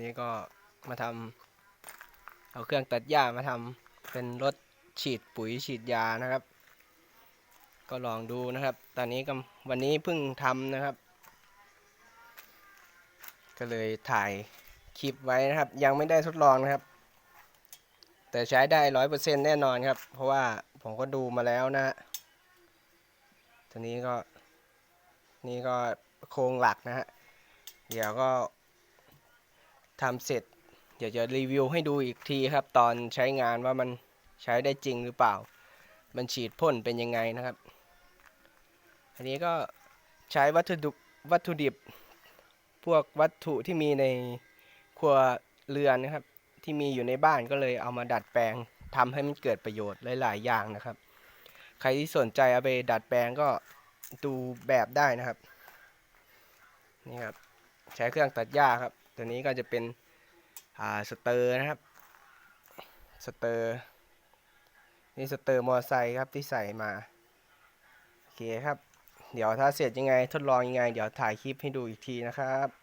นี่ก็มาทำเอาเครื่องตัดหญ้ามาทำเป็นรถฉีดปุ๋ยฉีดยานะครับ ก็ลองดูนะครับ ตอนนี้ก็วันนี้เพิ่งทำนะครับ ก็เลยถ่ายคลิปไว้นะครับ ยังไม่ได้ทดลองนะครับ แต่ใช้ได้ร้อยเปอร์เซ็นแน่นอนครับ เพราะว่าผมก็ดูมาแล้วนะฮะตัวนี้ก็นี่ก็โครงหลักนะฮะ เดี๋ยวก็ ทำเสร็จ เดี๋ยวจะรีวิวให้ดูอีกทีครับ ตอนใช้งานว่ามันใช้ได้จริงหรือเปล่า มันฉีดพ่นเป็นยังไงนะครับ อันนี้ก็ใช้วัตถุดิบวัตถุดิบ พวกวัตถุที่มีในครัวเรือนนะครับ ที่มีอยู่ในบ้านก็เลยเอามาดัดแปลงทำให้มันเกิดประโยชน์หลาย ๆ อย่างนะครับ ใครที่สนใจเอาไปดัดแปลงก็ดูแบบได้นะครับ นี่ครับ ใช้เครื่องตัดหญ้าครับ ตัวนี้ก็จะเป็นอ่าสเตอร์นะครับสเตอร์นี่สเตอร์มอไซค์ครับที่ใส่มาโอเคครับ เดี๋ยวถ้าเสร็จยังไงทดลองยังไง เดี๋ยวถ่ายคลิปให้ดูอีกทีนะครับ